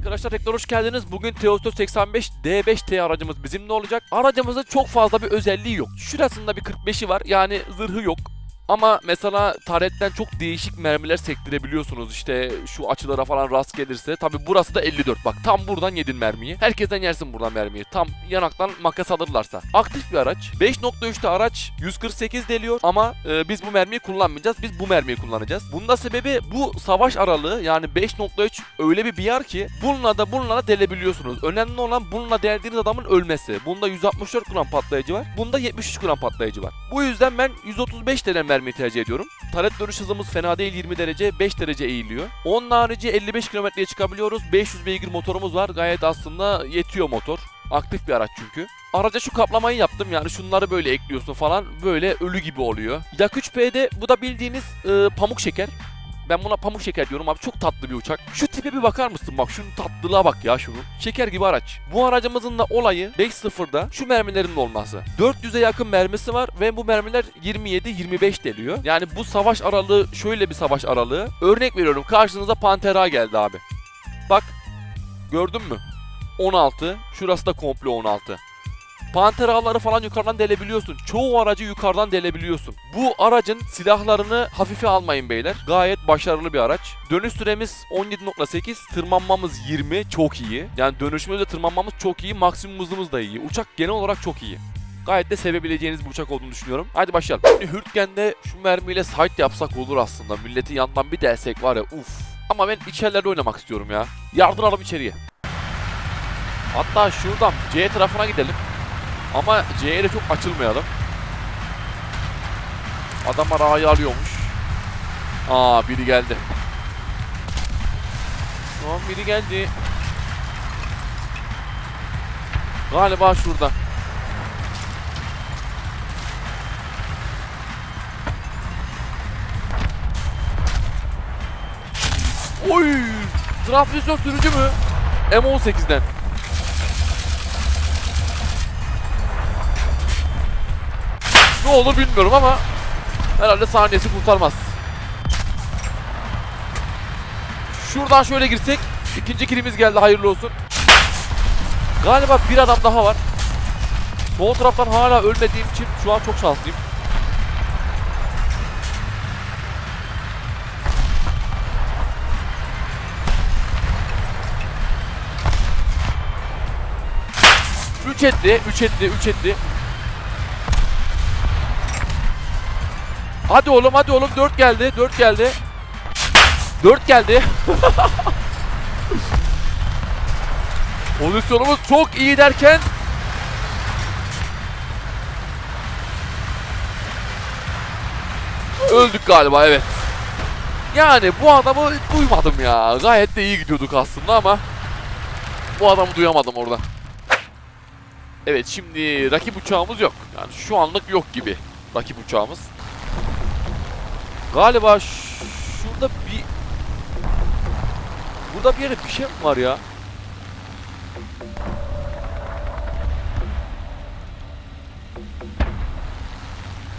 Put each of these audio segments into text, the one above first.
Arkadaşlar tekrar hoş geldiniz. Bugün Teostos 85 D5T aracımız bizimle olacak. Aracımızın çok fazla bir özelliği yok. Şurasında bir 45'i var. Yani zırhı yok. Ama mesela taretten çok değişik mermiler sektirebiliyorsunuz. İşte şu açılara falan rast gelirse. Tabi burası da 54. Bak tam buradan yedin mermiyi. Herkesten yersin buradan mermiyi. Tam yanaktan makas alırlarsa. Aktif bir araç. 5.3'te araç 148 deliyor ama e, biz bu mermiyi kullanmayacağız. Biz bu mermiyi kullanacağız. Bunun da sebebi bu savaş aralığı yani 5.3 öyle bir bir ki bununla da bununla da delebiliyorsunuz. Önemli olan bununla deldiğiniz adamın ölmesi. Bunda 164 gram patlayıcı var. Bunda 73 gram patlayıcı var. Bu yüzden ben 135 denen mermiyi tercih ediyorum. Taret dönüş hızımız fena değil 20 derece 5 derece eğiliyor. Onun harici 55 kilometreye çıkabiliyoruz. 500 beygir motorumuz var. Gayet aslında yetiyor motor. Aktif bir araç çünkü. Araca şu kaplamayı yaptım yani şunları böyle ekliyorsun falan böyle ölü gibi oluyor. Yak 3P'de bu da bildiğiniz e, pamuk şeker. Ben buna pamuk şeker diyorum abi çok tatlı bir uçak. Şu tipe bir bakar mısın bak şunun tatlılığa bak ya şunun. Şeker gibi araç. Bu aracımızın da olayı 5.0'da şu mermilerin olması. 400'e yakın mermisi var ve bu mermiler 27-25 deliyor. Yani bu savaş aralığı şöyle bir savaş aralığı. Örnek veriyorum karşınıza Pantera geldi abi. Bak gördün mü? 16. Şurası da komple 16. Panteraları falan yukarıdan delebiliyorsun. Çoğu aracı yukarıdan delebiliyorsun. Bu aracın silahlarını hafife almayın beyler. Gayet başarılı bir araç. Dönüş süremiz 17.8, tırmanmamız 20, çok iyi. Yani dönüşümüzde tırmanmamız çok iyi, maksimum hızımız da iyi. Uçak genel olarak çok iyi. Gayet de sevebileceğiniz bir uçak olduğunu düşünüyorum. Hadi başlayalım. Şimdi Hürtgen'de şu mermiyle sight yapsak olur aslında. Milletin yandan bir delsek var ya uf. Ama ben içerilerde oynamak istiyorum ya. Yardıralım içeriye. Hatta şuradan C tarafına gidelim. Ama C'ye de çok açılmayalım. Adamlar A'yı alıyormuş. Aa biri geldi. Tamam biri geldi. Galiba şurada. Oy! Transmisyon sürücü mü? M18'den. Ne olur bilmiyorum ama herhalde saniyesi kurtarmaz. Şuradan şöyle girsek ikinci kilimiz geldi hayırlı olsun. Galiba bir adam daha var. Sol taraftan hala ölmediğim için şu an çok şanslıyım. Üç etti, üç etti, üç etti. Hadi oğlum hadi oğlum. 4 geldi 4 geldi. 4 geldi. Pozisyonumuz çok iyi derken Öldük galiba evet. Yani bu adamı duymadım ya. Gayet de iyi gidiyorduk aslında ama Bu adamı duyamadım orada. Evet şimdi rakip uçağımız yok. Yani şu anlık yok gibi Rakip uçağımız Galiba şurada bir... Burada bir yerde bir şey mi var ya?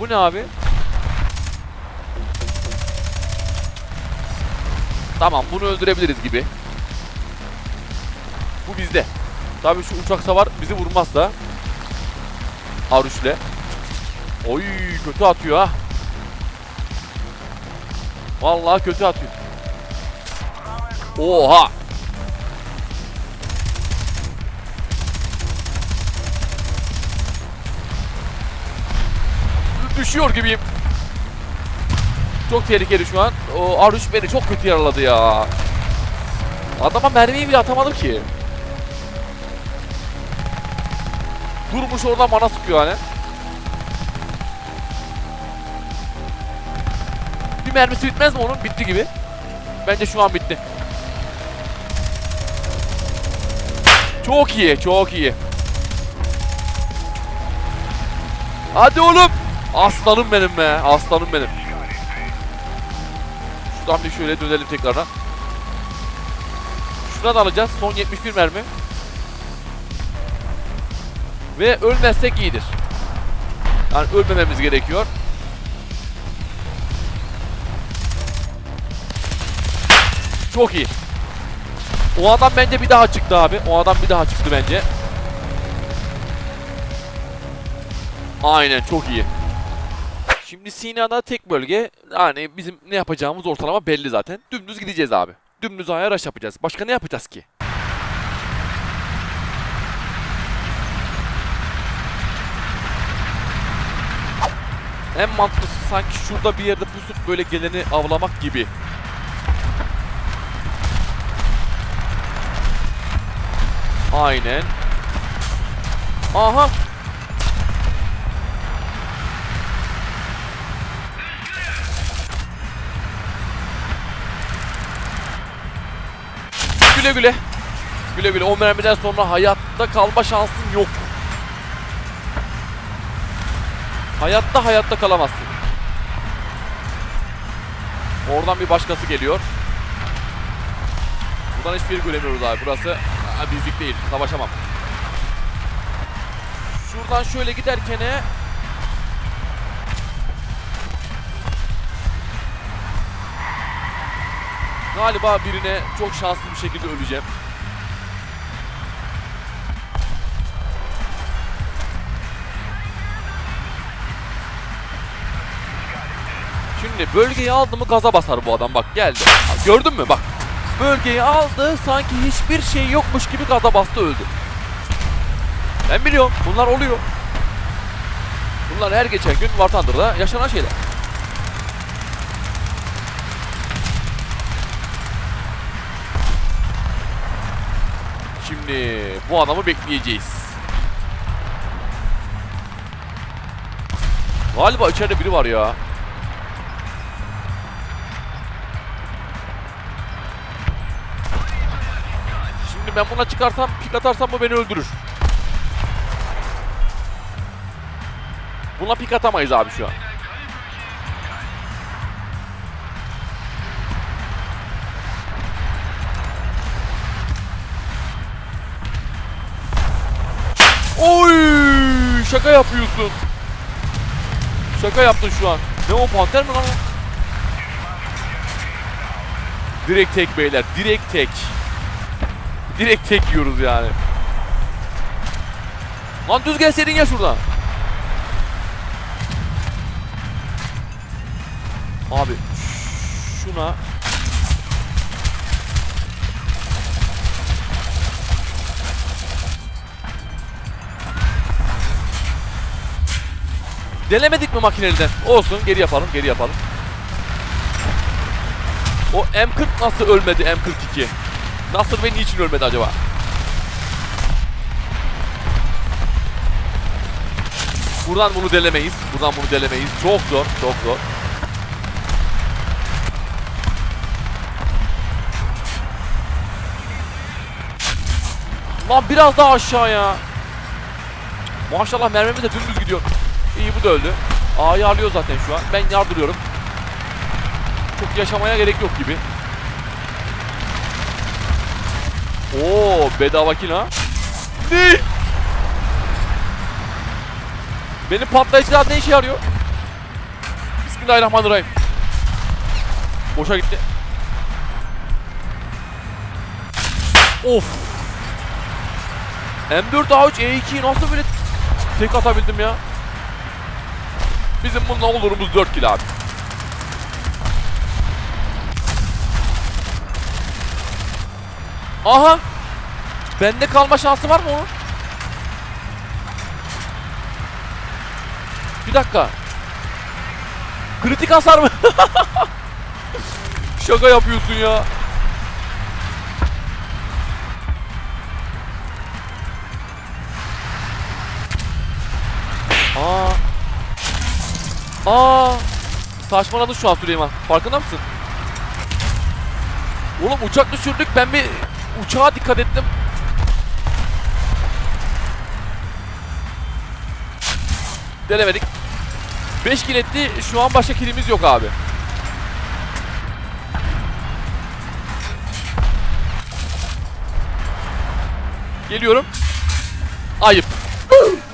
Bu ne abi? Tamam bunu öldürebiliriz gibi. Bu bizde. Tabii şu uçak savar bizi vurmazsa. Aruş'le. Oy kötü atıyor ha. Vallahi kötü atıyor. Oha. Düşüyor gibiyim. Çok tehlikeli şu an. O Aruş beni çok kötü yaraladı ya. Adama mermiyi bile atamadım ki. Durmuş oradan bana sıkıyor hani. Bir mermisi bitmez mi onun? Bitti gibi. Bence şu an bitti. Çok iyi, çok iyi. Hadi oğlum. Aslanım benim be, aslanım benim. Şuradan bir şöyle dönelim tekrardan. Şuradan alacağız. Son 71 mermi. Ve ölmezsek iyidir. Yani ölmememiz gerekiyor. Çok iyi. O adam bence bir daha çıktı abi. O adam bir daha çıktı bence. Aynen çok iyi. Şimdi Sina'da tek bölge. Yani bizim ne yapacağımız ortalama belli zaten. Dümdüz gideceğiz abi. Dümdüz ayaraş yapacağız. Başka ne yapacağız ki? En mantıklısı sanki şurada bir yerde pusup böyle geleni avlamak gibi. Aynen. Aha. Güle güle. Güle güle. O mermiden sonra hayatta kalma şansın yok. Hayatta hayatta kalamazsın. Oradan bir başkası geliyor. Buradan hiçbir göremiyoruz abi. Burası ha, değil. Savaşamam. Şuradan şöyle giderken Galiba birine çok şanslı bir şekilde öleceğim. Şimdi bölgeyi aldı mı gaza basar bu adam bak geldi. Gördün mü bak. Bölgeyi aldı sanki hiçbir şey yokmuş gibi gaza bastı öldü. Ben biliyorum bunlar oluyor. Bunlar her geçen gün War Thunder'da yaşanan şeyler. Şimdi bu adamı bekleyeceğiz. Galiba içeride biri var ya. Şimdi ben buna çıkarsam, pik atarsam bu beni öldürür. Buna pik atamayız abi şu an. Oy! Şaka yapıyorsun. Şaka yaptın şu an. Ne o panter mi lan? Direkt tek beyler. Direkt tek. Direkt tek yiyoruz yani. Lan düz gelseydin ya şuradan. Abi şuna Delemedik mi makineliden? Olsun geri yapalım geri yapalım. O M40 nasıl ölmedi M42? Nasıl ve niçin ölmedi acaba? Buradan bunu delemeyiz. Buradan bunu delemeyiz. Çok zor, çok zor. Lan biraz daha aşağıya. Maşallah mermimiz de dümdüz gidiyor. İyi bu da öldü. A'yı zaten şu an. Ben yardırıyorum. Çok yaşamaya gerek yok gibi. Oo bedava kill ha. Ne? Benim patlayıcılar ne işe yarıyor? Bismillahirrahmanirrahim. Boşa gitti. Of. M4 A3 E2'yi nasıl böyle tek atabildim ya? Bizim bununla olurumuz 4 kill abi. Aha! Bende kalma şansı var mı onun? Bir dakika. Kritik hasar mı? Şaka yapıyorsun ya. Aa. Aa! Saçmaladın şu an Süleyman. Farkında mısın? Oğlum uçak düşürdük. Ben bir uçağa dikkat ettim. Delemedik. 5 kill etti. Şu an başka killimiz yok abi. Geliyorum. Ayıp.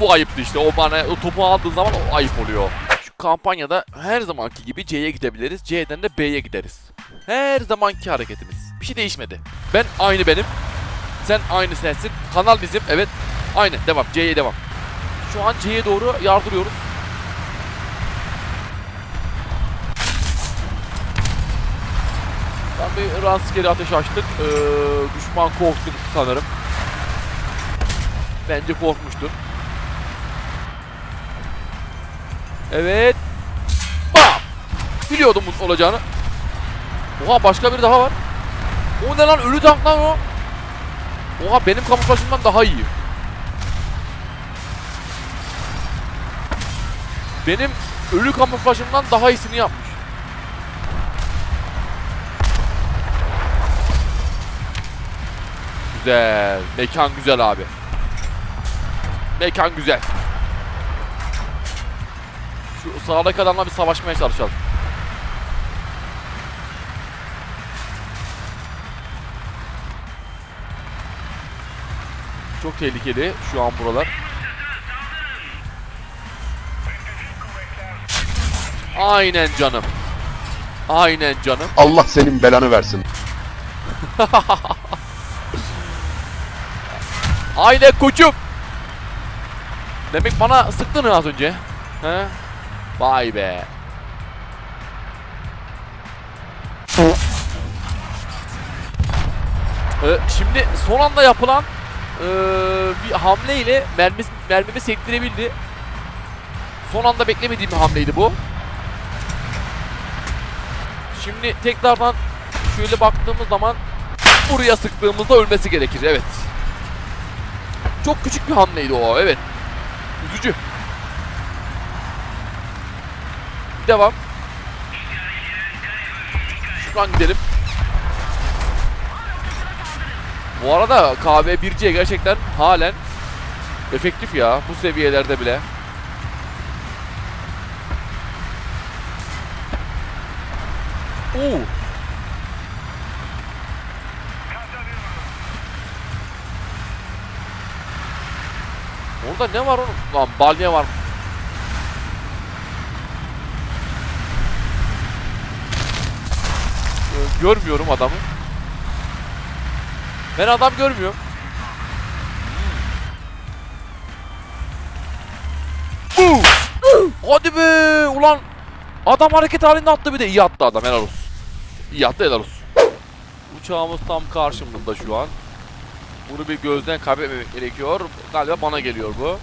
Bu ayıptı işte. O bana o topu aldığın zaman o ayıp oluyor. Şu kampanyada her zamanki gibi C'ye gidebiliriz. C'den de B'ye gideriz. Her zamanki hareketimiz. Bir şey değişmedi. Ben aynı benim. Sen aynı sensin. Kanal bizim. Evet. Aynı. Devam. C'ye devam. Şu an C'ye doğru yardırıyoruz. Ben bir rastgele ateş açtık. Ee, düşman korktu sanırım. Bence korkmuştur. Evet. Bam! Biliyordum bunun olacağını. Oha başka biri daha var. O ne lan ölü tank lan o. Oha benim kamuflajımdan daha iyi. Benim ölü kamuflajımdan daha iyisini yapmış. Güzel. Mekan güzel abi. Mekan güzel. Şu sağdaki adamla bir savaşmaya çalışalım. Çok tehlikeli şu an buralar. Aynen canım. Aynen canım. Allah senin belanı versin. Aynen koçum. Demek bana sıktın az önce. He? Vay be. Ee, şimdi son anda yapılan ee, bir hamleyle mermi, mermimi sektirebildi. Son anda beklemediğim bir hamleydi bu. Şimdi tekrardan şöyle baktığımız zaman buraya sıktığımızda ölmesi gerekir. Evet. Çok küçük bir hamleydi o. Evet. Üzücü. Devam. Şuradan gidelim. Bu arada KB1C gerçekten halen efektif ya bu seviyelerde bile. Oo. Orada ne var oğlum? Lan balya var. Ee, Görmüyorum adamı. Ben adam görmüyorum. Hadi be! Ulan adam hareket halinde attı bir de iyi attı adam helal olsun. İyi attı helal olsun. Uçağımız tam karşımızda şu an. Bunu bir gözden kaybetmemek gerekiyor. Galiba bana geliyor bu.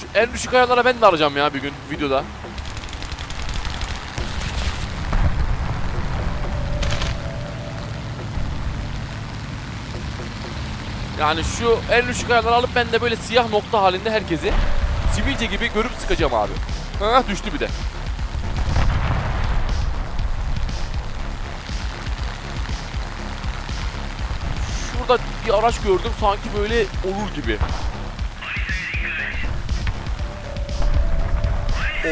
Şu en düşük ayarlara ben de alacağım ya bir gün videoda. Yani şu en düşük ayarları alıp ben de böyle siyah nokta halinde herkesi sivilce gibi görüp sıkacağım abi. Ha düştü bir de. Şurada bir araç gördüm sanki böyle olur gibi.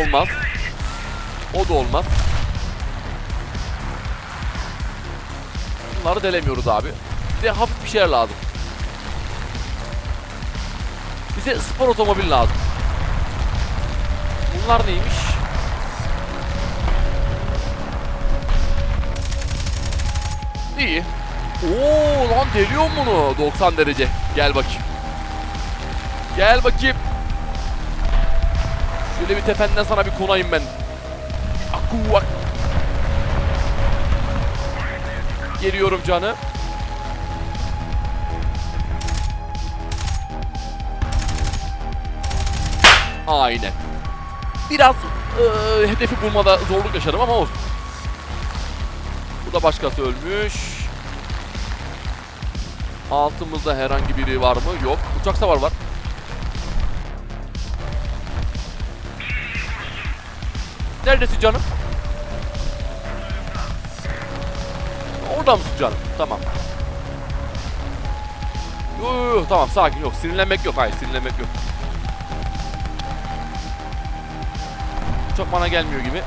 Olmaz. O da olmaz. Bunları delemiyoruz abi. Bize hafif bir şeyler lazım. Bize spor otomobil lazım. Bunlar neymiş? İyi. Oo lan deliyor bunu 90 derece. Gel bakayım. Gel bakayım. Şöyle bir tependen sana bir konayım ben. Akku bak. Geliyorum canı. Aynen. Biraz eee, hedefi bulmada zorluk yaşadım ama olsun. Bu da başkası ölmüş. Altımızda herhangi biri var mı? Yok. Uçak savar var. Neredesin canım? Orada mısın canım? Tamam. Yo, tamam sakin yok. Sinirlenmek yok. Hayır sinirlenmek yok. Çok bana gelmiyor gibi.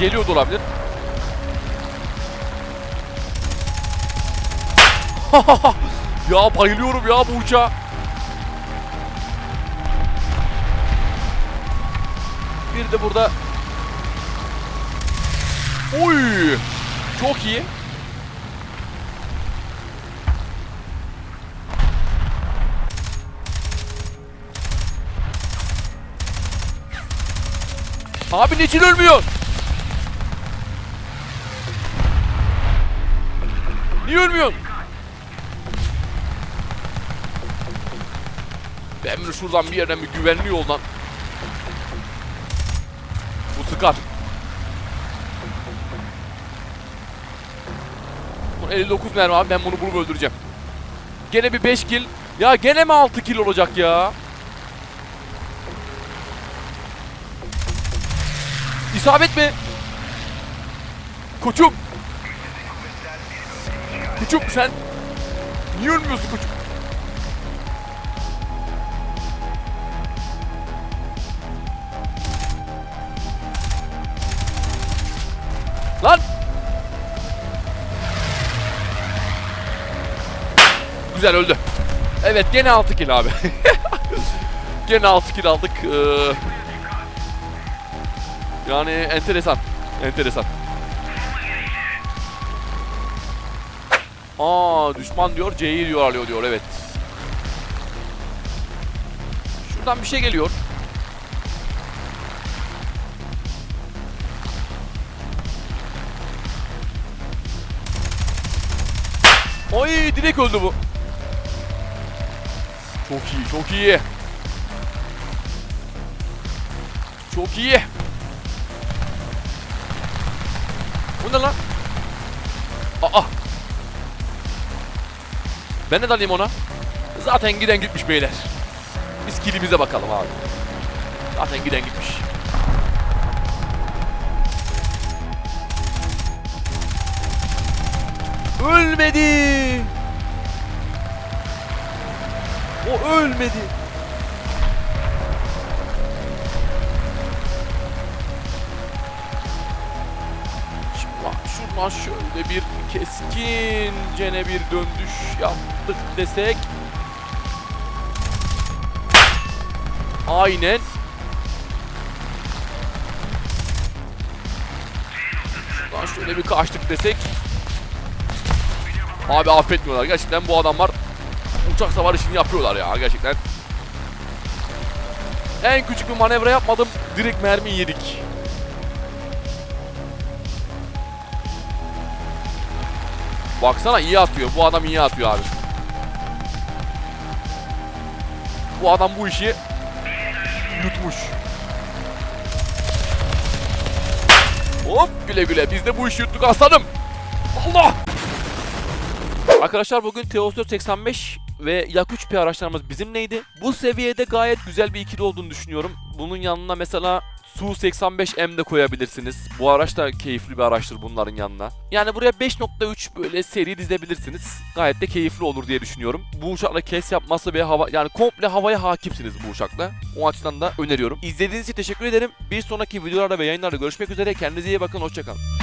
Geliyor da olabilir. ya bayılıyorum ya bu uçağa. Bir de burada Çok iyi. Abi niçin ölmüyor? Niye ölmüyor? Ben bunu şuradan bir yerden bir güvenli yoldan. Bu sıkar. Son 59 mermi abi ben bunu bulup öldüreceğim. Gene bir 5 kill. Ya gene mi 6 kill olacak ya? İsabet mi? Koçum. Koçum sen niye ölmüyorsun koçum? Lan! Güzel öldü. Evet gene 6 kill abi. gene 6 kill aldık. Ee, yani enteresan. Enteresan. Aa düşman diyor C'yi diyor alıyor diyor evet. Şuradan bir şey geliyor. Ay direkt öldü bu. Çok iyi, çok iyi. Çok iyi. Bu ne lan? Aa. Ben de dalayım ona. Zaten giden gitmiş beyler. Biz kilimize bakalım abi. Zaten giden gitmiş. Ölmedi. O ölmedi. Şuradan şöyle bir keskincene bir döndüş yaptık desek. Aynen. Şuradan şöyle bir kaçtık desek. Abi affetmiyorlar. Gerçekten bu adamlar uçak savar işini yapıyorlar ya gerçekten. En küçük bir manevra yapmadım. Direkt mermi yedik. Baksana iyi atıyor. Bu adam iyi atıyor abi. Bu adam bu işi yutmuş. Hop güle güle. Biz de bu işi yuttuk aslanım. Allah! Arkadaşlar bugün Teos 485 ve Yak 3P araçlarımız bizimleydi. Bu seviyede gayet güzel bir ikili olduğunu düşünüyorum. Bunun yanına mesela Su-85M de koyabilirsiniz. Bu araç da keyifli bir araçtır bunların yanına. Yani buraya 5.3 böyle seri dizebilirsiniz. Gayet de keyifli olur diye düşünüyorum. Bu uçakla kes yapması ve hava yani komple havaya hakimsiniz bu uçakla. O açıdan da öneriyorum. İzlediğiniz için teşekkür ederim. Bir sonraki videolarda ve yayınlarda görüşmek üzere. Kendinize iyi bakın. Hoşçakalın.